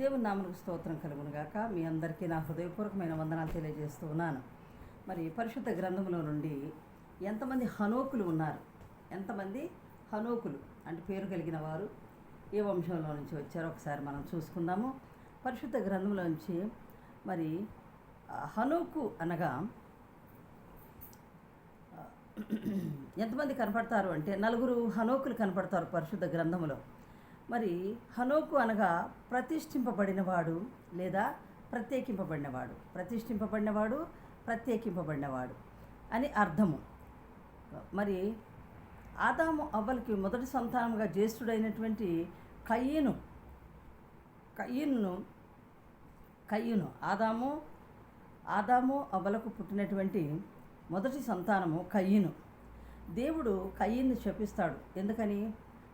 దేవుని నామకు స్తోత్రం కలుగును గాక మీ అందరికీ నా హృదయపూర్వకమైన వందనాలు తెలియజేస్తూ ఉన్నాను. మరి పరిశుద్ధ గ్రంథంలో నుండి ఎంతమంది హనోకులు ఉన్నారు? ఎంతమంది హనోకులు అంటే పేరు కలిగిన వారు ఏ వంశంలో నుంచి వచ్చారో ఒకసారి మనం చూసుకుందాము. పరిశుద్ధ గ్రంథంలో నుంచి మరి హనోకు అనగా ఎంతమంది కనపడతారు అంటే నలుగురు హనోకులు కనపడతారు పరిశుద్ధ గ్రంథములో. మరి హనోకు అనగా ప్రతిష్ఠింపబడినవాడు లేదా ప్రత్యేకింపబడినవాడు. ప్రతిష్ఠింపబడినవాడు ప్రత్యేకింపబడినవాడు అని అర్థము. మరి ఆదాము అవ్వలకి మొదటి సంతానంగా జ్యేష్ఠుడైనటువంటి కయ్యను కయ్యను కయ్యను ఆదాము ఆదాము అవ్వలకు పుట్టినటువంటి మొదటి సంతానము కయ్యను. దేవుడు కయ్యను శపిస్తాడు. ఎందుకని?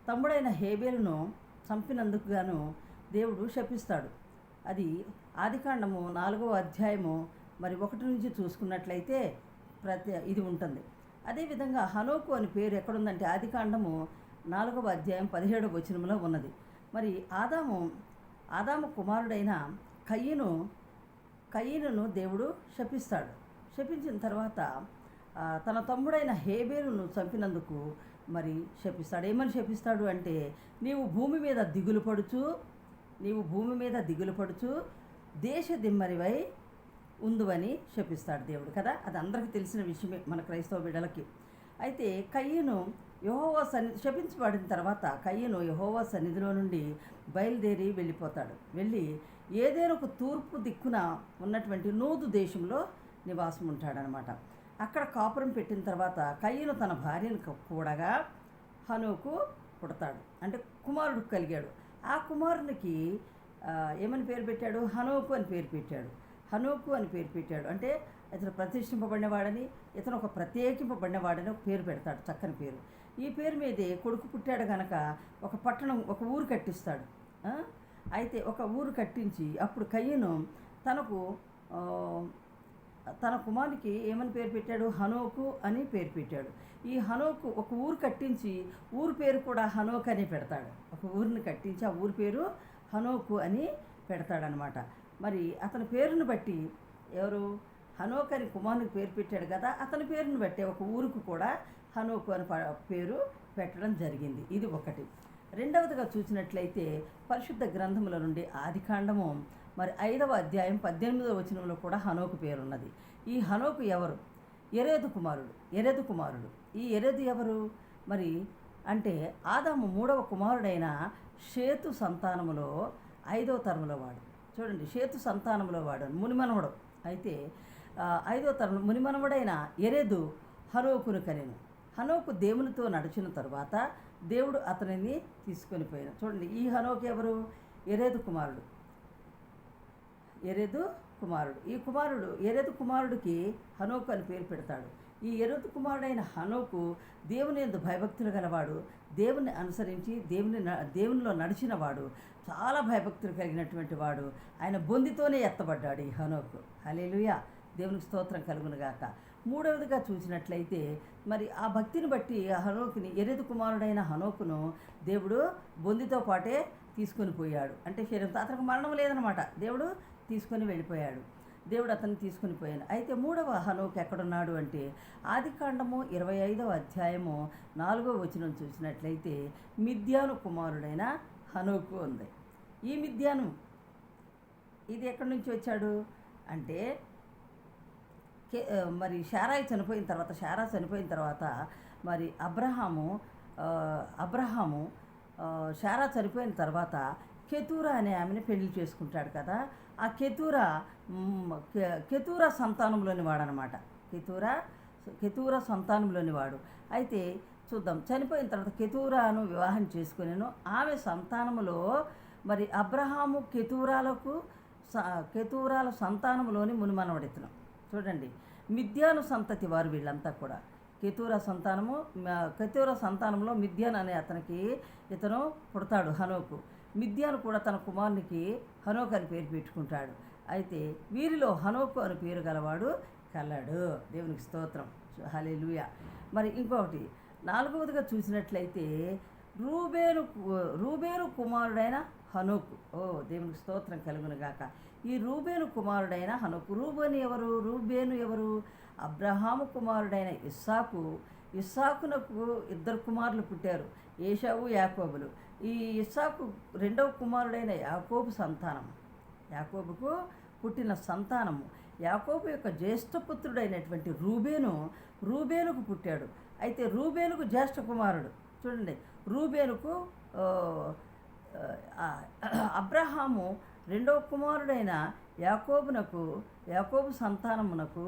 తమ్ముడైన హేబేలును చంపినందుకు గాను దేవుడు శపిస్తాడు. అది ఆదికాండము నాలుగవ అధ్యాయము మరి ఒకటి నుంచి చూసుకున్నట్లయితే ప్రతి ఇది ఉంటుంది. అదేవిధంగా హనోకు అని పేరు ఎక్కడుందంటే ఆదికాండము నాలుగవ అధ్యాయం పదిహేడవ వచనంలో ఉన్నది. మరి ఆదాము ఆదాము కుమారుడైన కయ్యను కయ్యను దేవుడు శపిస్తాడు. శపించిన తర్వాత తన తమ్ముడైన హేబేలును చంపినందుకు మరి శపిస్తాడు. ఏమని శపిస్తాడు అంటే నీవు భూమి మీద దిగులు పడుచు నీవు భూమి మీద దిగులు పడుచు దేశ దిమ్మరివై ఉందువని శపిస్తాడు దేవుడు కదా? అది అందరికీ తెలిసిన విషయమే మన క్రైస్తవ బిడ్డలకి. అయితే కయ్యను యహోవా సన్ని శపించబడిన తర్వాత కయ్యను యహోవా సన్నిధిలో నుండి బయలుదేరి వెళ్ళిపోతాడు. వెళ్ళి ఏదైనా ఒక తూర్పు దిక్కున ఉన్నటువంటి నూదు దేశంలో నివాసం ఉంటాడనమాట అక్కడ కాపురం పెట్టిన తర్వాత కయ్యను తన భార్యను కూడగా హనుకు పుడతాడు. అంటే కుమారుడు కలిగాడు. ఆ కుమారునికి ఏమని పేరు పెట్టాడు? హనోకు అని పేరు పెట్టాడు. హనోకు అని పేరు పెట్టాడు. అంటే ఇతను ప్రతిష్ఠింపబడినవాడని ఇతను ఒక ప్రత్యేకింపబడినవాడని ఒక పేరు పెడతాడు చక్కని పేరు. ఈ పేరు మీదే కొడుకు పుట్టాడు గనక ఒక పట్టణం ఒక ఊరు కట్టిస్తాడు. అయితే ఒక ఊరు కట్టించి అప్పుడు కయ్యను తనకు తన కుమారునికి ఏమని పేరు పెట్టాడు? హనోకు అని పేరు పెట్టాడు. ఈ హనోకు ఒక ఊరు కట్టించి ఊరు పేరు కూడా హనోక్ అని పెడతాడు. ఒక ఊరిని కట్టించి ఆ ఊరి పేరు హనోకు అని పెడతాడనమాట. మరి అతని పేరును బట్టి ఎవరు? హనోక్ అని కుమారునికి పేరు పెట్టాడు కదా అతని పేరును బట్టి ఒక ఊరుకు కూడా హనోకు అని పేరు పెట్టడం జరిగింది. ఇది ఒకటి. రెండవదిగా చూసినట్లయితే పరిశుద్ధ గ్రంథముల నుండి ఆదికాండము మరి ఐదవ అధ్యాయం పద్దెనిమిదవ వచనంలో కూడా హనోకు పేరున్నది. ఈ హనోకు ఎవరు? ఎరేదు కుమారుడు ఎరేదు కుమారుడు. ఈ ఎరేదు ఎవరు? మరి అంటే ఆదాము మూడవ కుమారుడైన షేతు సంతానములో ఐదవ తరములో వాడు. చూడండి షేతు సంతానములో వాడు మునిమనవడు. అయితే ఐదవ తరం మునిమనవడైన ఎరేదు హనోకును కనెను. హనోకు దేవునితో నడిచిన తరువాత దేవుడు అతనిని తీసుకొని పోయాను చూడండి ఈ హనోకు ఎవరు? ఎరేదు కుమారుడు. ఎరెదు కుమారుడు. ఈ కుమారుడు ఎరెదు కుమారుడికి హనోకు అని పేరు పెడతాడు. ఈ ఎరెదు కుమారుడైన హనోకు దేవుని ఎందు భయభక్తులు గలవాడు దేవుని అనుసరించి దేవుని న- దేవునిలో నడిచినవాడు చాలా భయభక్తులు కలిగినటువంటి వాడు. ఆయన బొందితోనే ఎత్తబడ్డాడు ఈ హనోకు. హలేలుయా దేవునికి స్తోత్రం కలుగునుగాక. మూడవదిగా చూసినట్లయితే మరి ఆ భక్తిని బట్టి ఆ హనోకుని ఎరెదు కుమారుడైన హనోకును దేవుడు బొందితో పాటే తీసుకొని పోయాడు. అంటే శరీరం అతనికి మరణం లేదనమాట. దేవుడు తీసుకొని వెళ్ళిపోయాడు. దేవుడు అతన్ని తీసుకొని పోయాను అయితే మూడవ హనుక్ ఎక్కడున్నాడు అంటే ఆదికాండము ఇరవై ఐదవ అధ్యాయము నాలుగవ వచనం చూసినట్లయితే మిథ్యాను కుమారుడైన హనోకు ఉంది. ఈ మిథ్యాను ఇది ఎక్కడి నుంచి వచ్చాడు? అంటే కే మరి షారాయి చనిపోయిన తర్వాత షారా చనిపోయిన తర్వాత మరి అబ్రహాము అబ్రహాము షారా చనిపోయిన తర్వాత కెతూరా అనే ఆమెను పెళ్ళి చేసుకుంటాడు కదా. ఆ కెతూరా మ్, కెతూరా సంతానంలోని వాడనమాట. కెతూరా కెతూరా సంతానంలోని వాడు. అయితే చూద్దాం చనిపోయిన తర్వాత కెతూరాను వివాహం చేసుకునేను. ఆమె సంతానములో మరి అబ్రహాము కెతూరాలకు స- కెతూరాల సంతానములోని మునిమనవడితను. చూడండి మిథ్యాను సంతతి వారు వీళ్ళంతా కూడా. కెతూర సంతానము కెతూర సంతానంలో మిథ్యాన్ అనే అతనికి ఇతను పుడతాడు హనోకు. మిథ్యాను కూడా తన కుమారునికి హనోక్ అని పేరు పెట్టుకుంటాడు. అయితే వీరిలో హనోకు అని పేరు గలవాడు కలడు. దేవునికి స్తోత్రం. హల్లెలూయా. మరి ఇంకొకటి నాలుగవదిగా చూసినట్లయితే రూబేను కు- రూబేను కుమారుడైన హనుకు. ఓ దేవునికి స్తోత్రం కలుగును గాక. ఈ రూబేను కుమారుడైన హనుకు రూబేను ఎవరు? రూబేను ఎవరు? అబ్రహాము కుమారుడైన ఇస్సాకు ఇస్సాకునకు ఇద్దరు కుమారులు పుట్టారు ఏషావు యాకోబులు. ఈ ఇస్సాకు రెండవ కుమారుడైన యాకోబు సంతానం. యాకోబుకు పుట్టిన సంతానము. యాకోబు యొక్క జ్యేష్ఠపుత్రుడైనటువంటి రూబేను రూబేనుకు పుట్టాడు. అయితే రూబేనుకు జ్యేష్ఠ కుమారుడు. చూడండి రూబేనుకు అబ్రహాము రెండవ కుమారుడైన యాకోబునకు యాకోబు సంతానమునకు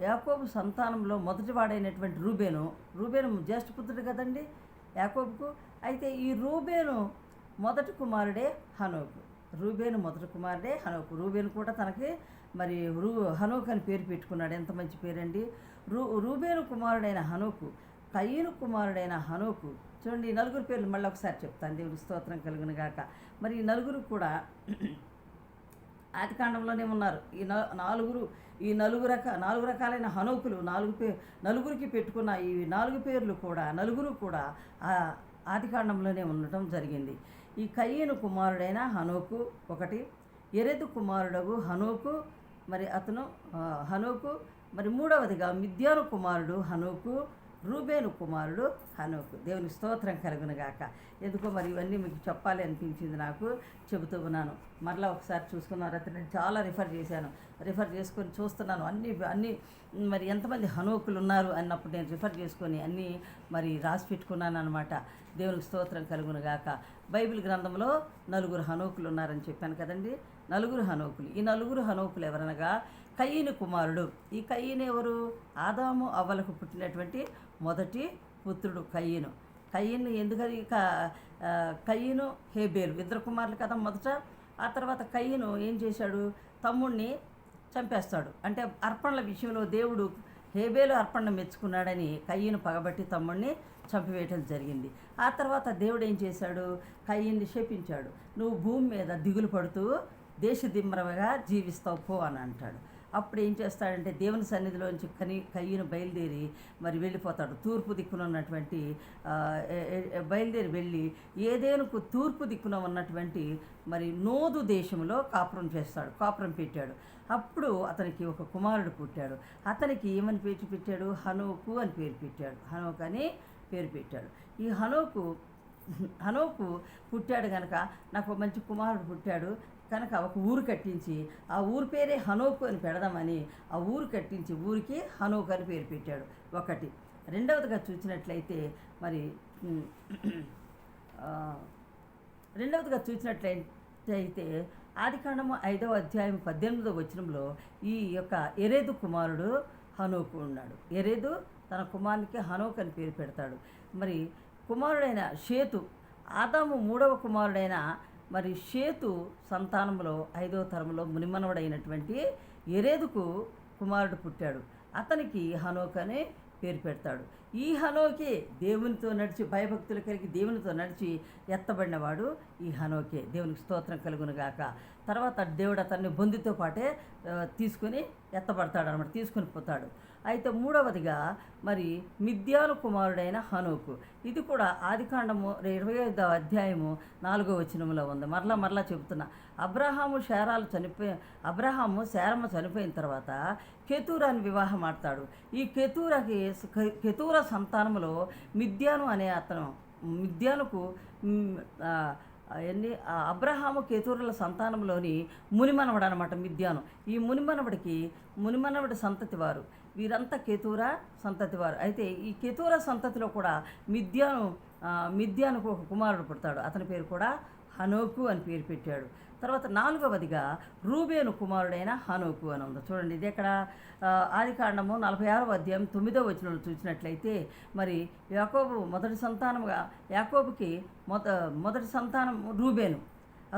యాకోబు సంతానంలో మొదటివాడైనటువంటి రూబేను. రూబేను జ్యేష్ఠపుత్రుడు కదండి యాకోబుకు. అయితే ఈ రూబేను మొదటి కుమారుడే హనోకు. రూబేను మొదటి కుమారుడే హనోకు. రూబేను కూడా తనకి మరి రూ హనోక్ అని పేరు పెట్టుకున్నాడు. ఎంత మంచి పేరండి. రూ రూబేను కుమారుడైన హనోకు కయ్యను కుమారుడైన హనోకు. చూడండి ఈ నలుగురు పేర్లు మళ్ళీ ఒకసారి చెప్తాను. దేవుడి స్తోత్రం కలుగును గాక మరి ఈ నలుగురు కూడా ఆదికాండంలోనే ఉన్నారు ఈ న- నాలుగురు ఈ నలుగు రక నాలుగు రకాలైన హనోకులు నాలుగు పే నలుగురికి పెట్టుకున్న ఈ నాలుగు పేర్లు కూడా నలుగురు కూడా ఆతికాండంలోనే ఆదికాండంలోనే ఉండటం జరిగింది. ఈ కయ్యను కుమారుడైన హనోకు ఒకటి ఎరెదు కుమారుడగు హనోకు మరి అతను హనోకు మరి మూడవదిగా మిద్యాను కుమారుడు హనోకు రూబేను కుమారుడు హనోకు. దేవుని స్తోత్రం కలుగునుగాక. ఎందుకో మరి ఇవన్నీ మీకు చెప్పాలి అనిపించింది నాకు చెబుతూ ఉన్నాను. మరలా ఒకసారి చూసుకున్నారు అయితే నేను చాలా రిఫర్ చేశాను. రిఫర్ చేసుకొని చూస్తున్నాను. అన్ని అన్ని మరి ఎంతమంది హనోకులు ఉన్నారు అన్నప్పుడు నేను రిఫర్ చేసుకొని అన్నీ మరి రాసి పెట్టుకున్నాను అనమాట దేవునికి స్తోత్రం కలుగునుగాక. బైబిల్ గ్రంథంలో నలుగురు హనోకులు ఉన్నారని చెప్పాను కదండి. నలుగురు హనోకులు. ఈ నలుగురు హనోకులు ఎవరనగా కయ్యిని కుమారుడు. ఈ కయ్యను ఎవరు? ఆదాము అవ్వలకు పుట్టినటువంటి మొదటి పుత్రుడు కయ్యను. కయ్యను ఎందుకని? క కయ్యను హేబేలు. ఇద్దరు కుమారులు కదా మొదట. ఆ తర్వాత కయ్యను ఏం చేశాడు? తమ్ముడిని చంపేస్తాడు. అంటే అర్పణల విషయంలో దేవుడు హేబేలు అర్పణ మెచ్చుకున్నాడని కయ్యను పగబట్టి తమ్ముడిని చంపివేయటం జరిగింది. ఆ తర్వాత దేవుడు ఏం చేశాడు? కయ్యన్ని శపించాడు. నువ్వు భూమి మీద దిగులు పడుతూ దేశదిమ్మరగా జీవిస్తావు పో అని అంటాడు. అప్పుడు ఏం చేస్తాడంటే దేవుని సన్నిధిలోంచి కని కయ్యను బయలుదేరి మరి వెళ్ళిపోతాడు. తూర్పు దిక్కున ఉన్నటువంటి బయలుదేరి వెళ్ళి ఏదేనుకు తూర్పు దిక్కున ఉన్నటువంటి మరి నోదు దేశంలో కాపురం చేస్తాడు కాపురం పెట్టాడు. అప్పుడు అతనికి ఒక కుమారుడు పుట్టాడు. అతనికి ఏమని పేరు పెట్టాడు? హనోకు అని పేరు పెట్టాడు. హనోక్ అని పేరు పెట్టాడు. ఈ హనోకు హనోకు పుట్టాడు కనుక నాకు మంచి కుమారుడు పుట్టాడు. కనుక ఒక ఊరు కట్టించి ఆ ఊరు పేరే హనోకు అని పెడదామని ఆ ఊరు కట్టించి ఊరికి హనోకు అని పేరు పెట్టాడు. ఒకటి. రెండవదిగా చూసినట్లయితే మరి రెండవదిగా చూసినట్లయితే ఆదికాండము ఐదవ అధ్యాయం పద్దెనిమిదవ వచనంలో ఈ యొక్క ఎరేదు కుమారుడు హనోకు ఉన్నాడు. ఎరేదు తన కుమారునికి హనోక్ అని పేరు పెడతాడు. మరి కుమారుడైన షేతు ఆదాము మూడవ కుమారుడైన మరి షేతు సంతానంలో ఐదవ తరంలో మునిమనవడైనటువంటి ఎరేదుకు కుమారుడు పుట్టాడు. అతనికి హనోక్ అనే పేరు పెడతాడు. ఈ హనోకే దేవునితో నడిచి భయభక్తులు కలిగి దేవునితో నడిచి ఎత్తబడినవాడు ఈ హనోకే. దేవునికి స్తోత్రం కలుగునుగాక తర్వాత దేవుడు అతన్ని బొందితో పాటే తీసుకుని తీసుకొని ఎత్తబడతాడు అనమాట తీసుకొని పోతాడు. అయితే మూడవదిగా మరి మిథ్యాను కుమారుడైన హనోకు. ఇది కూడా ఆదికాండము ఇరవై ఐదవ అధ్యాయము నాలుగో వచనంలో ఉంది. మరలా మరలా చెబుతున్నా. అబ్రహాము శారాలు చనిపోయి అబ్రహాము శారమ్మ చనిపోయిన తర్వాత కెతూరాని వివాహం ఆడతాడు. ఈ కెతూరకి కెతూర సంతానములో మిథ్యాను అనే అతను మిథ్యానుకు ఎన్ని అబ్రహాము కేతూరుల సంతానంలోని మునిమనవడు అనమాట మిథ్యాను ఈ మునిమనవడికి మునిమనవడి సంతతి వారు. వీరంతా కేతూర సంతతి వారు. అయితే ఈ కేతూర సంతతిలో కూడా మిథ్యాను మిథ్యానుకు ఒక కుమారుడు పుడతాడు. అతని పేరు కూడా హనోకు అని పేరు పెట్టాడు. తర్వాత నాలుగవదిగా రూబేను కుమారుడైన హనోకు అని ఉంది. చూడండి ఇది ఇక్కడ ఆ, ఆదికాండము నలభై ఆరవ అధ్యాయం తొమ్మిదవ వచనంలో చూసినట్లయితే మరి యాకోబు మొదటి సంతానముగా యాకోబుకి మొద మొదటి సంతానం రూబేను.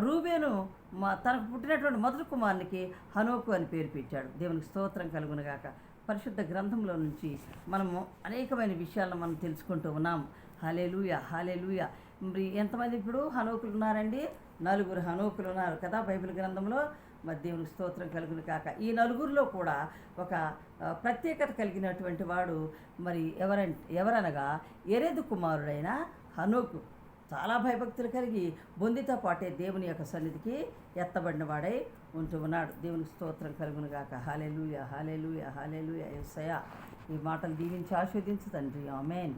రూబేను మా తనకు పుట్టినటువంటి మొదటి కుమారునికి హనోకు అని పేరు పెట్టాడు. దేవునికి స్తోత్రం కలుగునగాక పరిశుద్ధ గ్రంథంలో నుంచి మనము అనేకమైన విషయాలను మనం తెలుసుకుంటూ ఉన్నాం. హాలేలుయ హాలేలుయ మరి ఎంతమంది ఇప్పుడు హనోకులు ఉన్నారండి? నలుగురు హనోకులు ఉన్నారు కదా బైబిల్ గ్రంథంలో. మరి దేవునికి స్తోత్రం కలుగును కాక ఈ నలుగురిలో కూడా ఒక ప్రత్యేకత కలిగినటువంటి వాడు మరి ఎవరంటే ఎవరనగా ఎరేదు కుమారుడైన హనోకు. చాలా భయభక్తులు కలిగి బొందితో పాటే దేవుని యొక్క సన్నిధికి ఎత్తబడిన వాడై ఉంటూ ఉన్నాడు. దేవునికి స్తోత్రం కలుగును గాక. హాలేలుయ హాలేలుయ హాలేలుయ ఎస్సయ ఈ మాటలు దీవించి ఆస్వాదించు తండ్రి. ఆమెన్.